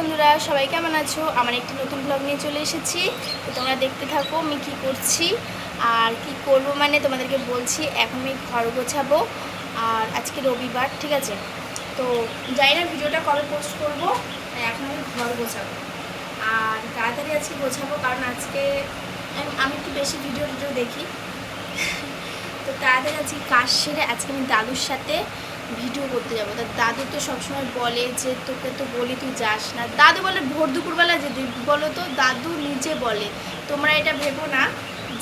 বন্ধুরা, সবাই কেমন আছো? আমার একটি নতুন ব্লগ নিয়ে চলে এসেছি। তো তোমরা দেখতে থাকো আমি কি করছি। আর কি করব মানে তোমাদেরকে বলছি, এখন আমি ঘর গোছাবো। আর আজকে রবিবার, ঠিক আছে? তো যাই না, ভিডিওটা কবে পোস্ট করব এখন আমি ঘর গোছাবো। আর তাড়াতাড়ি আজকে গোছাবো, কারণ আজকে আমি- একটু বেশি ভিডিও টিডিও দেখি। তো তাড়াতাড়ি আজকে কাজ সেরে আজকে আমি দাদুর সাথে ভিডিও করতে যাব। তা দাদু তো সবসময় বলে যে, তোকে তো বলি তুই যাস না। দাদু বলে, ভোর দুপুরবেলা যেতে বলো তো, দাদু নিজে বলে, তোমরা এটা ভেবো না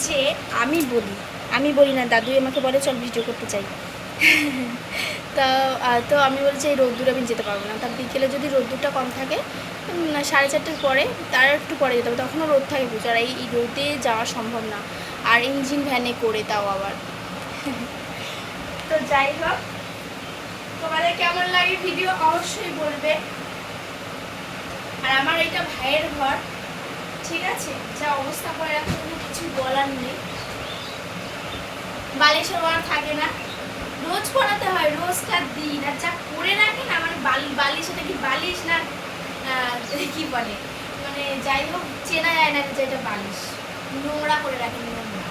যে আমি বলি। আমি বলি না দাদু আমাকে বলে, চল ভিডিও করতে চাই তা তো আমি বলছি, এই রোদ্দুর আমি যেতে পারব না। তার বিকেলে যদি রোদ্দুরটা কম থাকে সাড়ে চারটের পরে তার একটু পরে যেতে হবে। তখনও রোদ থাকে প্রচুর, আর এই রোদে যাওয়া সম্ভব না। আর ইঞ্জিন ভ্যানে করে তাও আবার। তো যাই হোক তোমাদের কেমন লাগে ভিডিও অবশ্যই বলবে। আর আমার এটা ভাইয়ের ঘর, ঠিক আছে? যা অবস্থা করে রাখতে কোনো কিছু বলার নেই। বালিশের ওয়ার থাকে না। রোজ করাতে হয় রোজকার দিন আর যা করে রাখে না মানে বালি, বালিশ, এটা কি বালিশ না কি বলে? মানে যাই হোক, চেনা যায় না যে এটা বালিশ। নোংরা করে রাখে নোংরা।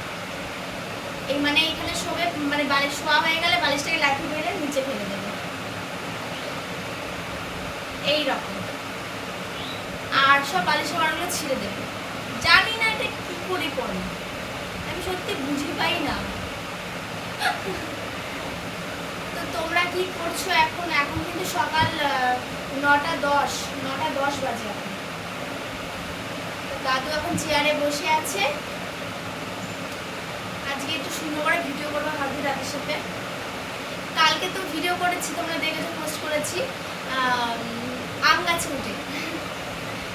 এই মানে এখানে শোবে মানে বালিশ শোয়া হয়ে গেলে বালিশটাকে লাঠি মেরে নিচে ফেলে দেবে এই রকম আর সব বালিশের ওয়ারগুলো ছিঁড়ে দেবে। জানি না এটা কি করে করে। আমি সত্যি বুঝে পাই না। তো তোমরা কি করছ এখন? এখন কিন্তু সকাল নটা দশ নটা দশ বাজে এখন। দাদু এখন চেয়ারে বসে আছে। আজকে একটু সুন্দর করে ভিডিও করব ভাবি দাদার সাথে। কালকে তো ভিডিও করেছি, তোমরা দেখেছ, পোস্ট করেছি। আম, গাছে উঠে।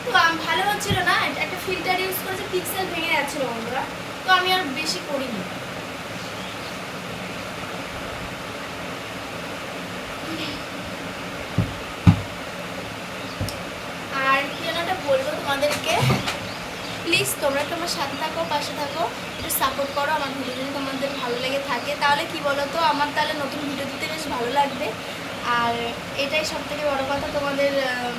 তো আম ভালো হচ্ছিল না একটা ফিল্টার ইউজ করেছে পিক্সেল ভেঙে যাচ্ছিল বন্ধুরা তো আমি আর বেশি করিনি। আর কি একটা বলব তোমাদেরকে? প্লিজ তোমরা একটু আমার সাথে থাকো পাশে থাকো একটু সাপোর্ট করো আমার ভিডিও যদি তোমাদের ভালো লেগে থাকে। তাহলে কি বলো তো আমার তাহলে নতুন ভিডিও দিতে বেশ ভালো লাগবে। আর এটাই সব থেকে বড়ো কথা, তোমাদের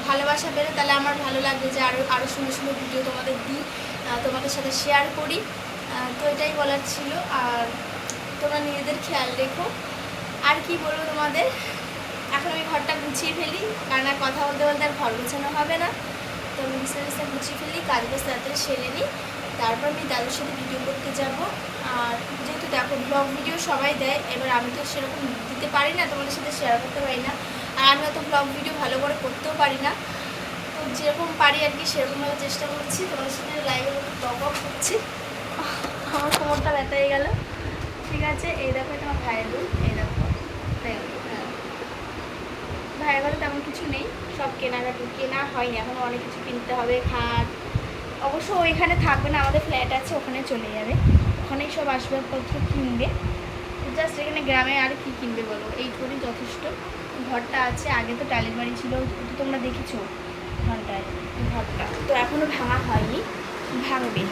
ভালোবাসা পেলে তাহলে আমার ভালো লাগবে যে আরও আরও সুন্দর সুন্দর ভিডিও তোমাদের দিই তোমাদের সাথে শেয়ার করি। তো এটাই বলার ছিল। আর তোমরা নিজেদের খেয়াল রেখো। আর কি বলব তোমাদের? এখন আমি ঘরটা গুছিয়ে ফেলি, কারণ আর কথা বলতে বলতে আর ঘর গোছানো হবে না। তো আমি বিছনা গুছিয়ে ফেলি কাজ তাড়াতাড়ি সেরে নিই। তারপর আমি দাদুর সাথে ভিডিও করতে যাব। আর যেহেতু দেখো ব্লগ ভিডিও সবাই দেয় এবার আমি তো সেরকম দিতে পারি না তোমাদের সাথে শেয়ার করতে পারি না। আর আমি অত ব্লগ ভিডিও ভালো করে করতেও পারি না। তো যেরকম পারি আর কি সেরকমভাবে চেষ্টা করছি। তোমাদের সাথে লাইভে টক অফ করছি। আমার কোমরটা ব্যথা হয়ে গেল। ঠিক আছে এই দেখো এটা আমার ভাইয়ের রুম এই দেখো। দেখো, হ্যাঁ। ভাইয়ের ঘরে তেমন কিছু নেই সব কেনাকাটি কেনা হয়নি। এখন অনেক কিছু কিনতে হবে খাট অবশ্য ওইখানে থাকবে না, আমাদের ফ্ল্যাট আছে, ওখানে চলে যাবে। ওখানেই সব আসবাবপত্র কিনবে। জাস্ট এখানে গ্রামে আর কি কিনবে বলো? এইটুকুনি যথেষ্ট। ঘরটা আছে, আগে তো টালির বাড়ি ছিল তোমরা দেখেছ ঘরটায় ঘরটা। তো এখনও ভাঙা হয়নি, ভাঙবে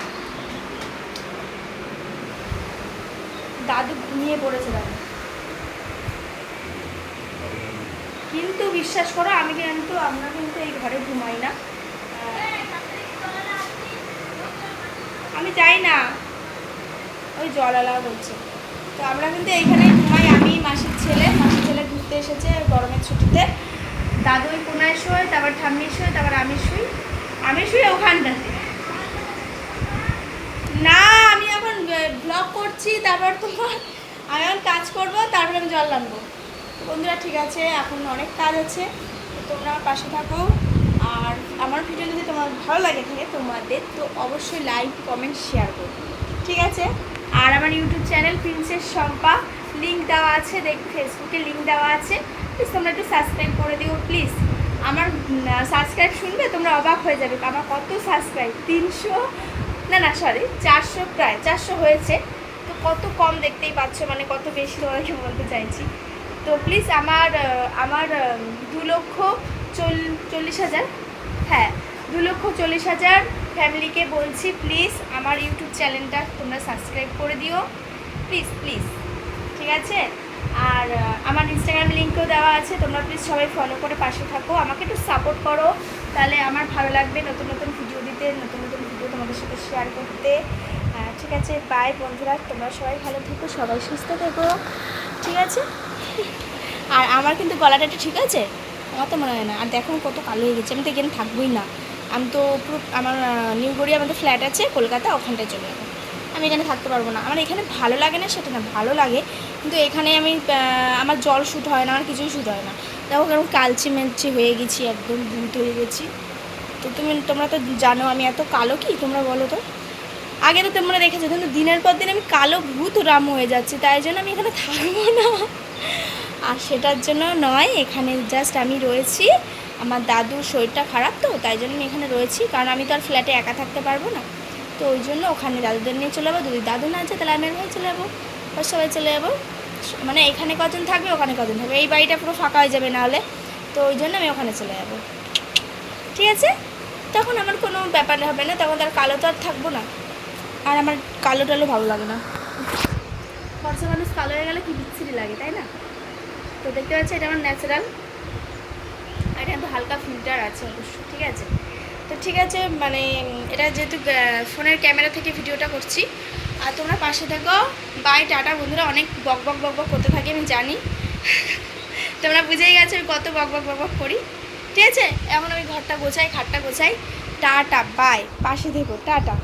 দাদু ঘুমিয়ে পড়েছে দাদু। কিন্তু বিশ্বাস করো, আমি কিন্তু আমরা কিন্তু এই ঘরে ঘুমাই না। আমি যাই না। ওই জল জলালা বলছে। তো আমরা কিন্তু এইখানে ঘুমাই। আমি, মাসির ছেলে মাসির ছেলে ঘুরতে এসেছে গরমের ছুটিতে। দাদু ওই কোনায় শোয়, তারপর ঠাম্মি শোয়, তারপর আমি শুই। আমি শুই ওখানটাতে। না, আমি এখন ব্লগ করছি, তারপর তোমার আমি এখন কাজ করব, তারপর আমি জল আনব বন্ধুরা, ঠিক আছে, এখন অনেক কাজ আছে। তোমরা আমার পাশে থাকো। আমার ভিডিও যদি তোমার ভালো লাগে থাকে তোমাদের, তো অবশ্যই লাইক কমেন্ট শেয়ার করো। ঠিক আছে? আর আমার YouTube channel princess Shampa link দেওয়া আছে দেখ ফেসবুকে লিঙ্ক দেওয়া আছে। প্লিজ তোমরা একটু সাবস্ক্রাইব করে দিও প্লিজ আমার সাবস্ক্রাইব শুনবে, তোমরা অবাক হয়ে যাবে। আমার কত সাবস্ক্রাইব তিনশো, না না সরি চারশো প্রায়, চারশো হয়েছে। তো কত কম দেখতেই পাচ্ছ মানে কত বেশি তোমাদেরকে বলতে চাইছি। তো প্লিজ আমার আমার দু লক্ষ চল- চল্লিশ হাজার হ্যাঁ দু লক্ষ চল্লিশ হাজার ফ্যামিলিকে বলছি প্লিজ আমার ইউটিউব চ্যানেলটা তোমরা সাবস্ক্রাইব করে দিও। প্লিজ প্লিজ ঠিক আছে? আর আমার ইনস্টাগ্রাম লিঙ্কও দেওয়া আছে, তোমরা প্লিজ সবাই ফলো করে পাশে থাকো। আমাকে একটু সাপোর্ট করো, তাহলে আমার ভালো লাগবে নতুন নতুন ভিডিও দিতে, নতুন নতুন ভিডিও তোমাদের সাথে শেয়ার করতে। ঠিক আছে বাই বন্ধুরা, তোমরা সবাই ভালো থেকো, সবাই সুস্থ থেকো, ঠিক আছে? আর আমার কিন্তু গলাটা একটু ঠিক আছে? আমার তো মনে হয় না। আর দেখো কত কালো হয়ে গেছে, আমি তো এখানে থাকবোই না। আমি তো পুরো আমার নিউ গড়িয়া আমাদের ফ্ল্যাট আছে, কলকাতা, ওখানটায় চলে যাব। আমি এখানে থাকতে পারব না। আমার এখানে ভালো লাগে না, সেটা না, ভালো লাগে। কিন্তু এখানে আমি আমার জল শ্যুট হয় না, আমার কিছুই শ্যুট হয় না। দেখো কেমন কালচি মেলচি হয়ে গেছি, একদম ভূত হয়ে গেছি। তো তুমি, তোমরা তো জানো আমি এত কালো কি? তোমরা বলো তো। আগে তো তোমরা দেখেছ, কিন্তু দিনের পর দিন আমি কালো ভূত রাম হয়ে যাচ্ছি, তাই জন্য আমি এখানে থাকব না। আর সেটার জন্য নয়, এখানে জাস্ট আমি রয়েছি। আমার দাদুর শরীরটা খারাপ তো, তাই জন্য আমি এখানে রয়েছি। কারণ আমি তো আর ফ্ল্যাটে একা থাকতে পারব না। তো ওই জন্য ওখানে দাদুদের নিয়ে চলে যাব। যদি দাদু না আছে তাহলে আমি ভাই চলে যাব। আর সবাই চলে যাব। মানে এখানে কজন থাকবে, ওখানে কজন থাকবে। এই বাড়িটা পুরো ফাঁকা হয়ে যাবে নাহলে। তো ওই জন্য আমি ওখানে চলে যাব। ঠিক আছে? তখন আমার কোনো ব্যাপার হবে না। তখন তার কালো তো আর থাকব না। আর আমার কালো টালো ভালো লাগে না। ফর্সা মানুষ কালো হয়ে গেলে কি বিচ্ছিরি লাগে, তাই না? তো দেখতে পাচ্ছি এটা আমার ন্যাচারাল আর এটা হালকা ফিল্টার আছে অবশ্য, ঠিক আছে? তো ঠিক আছে মানে এটা যেহেতু ফোনের ক্যামেরা থেকে ভিডিওটা করছি, আর তোমরা পাশে থাকো। বাই টাটা, বন্ধুরা। অনেক বক বক বক বক করতে থাকি, আমি জানি। তোমরা বুঝেই গেছো আমি কত বক বক বক বক করি। ঠিক আছে? এখন আমি ঘরটা গোছাই, খাটটা গোছাই। টাটা বাই পাশে থেকো, টাটা।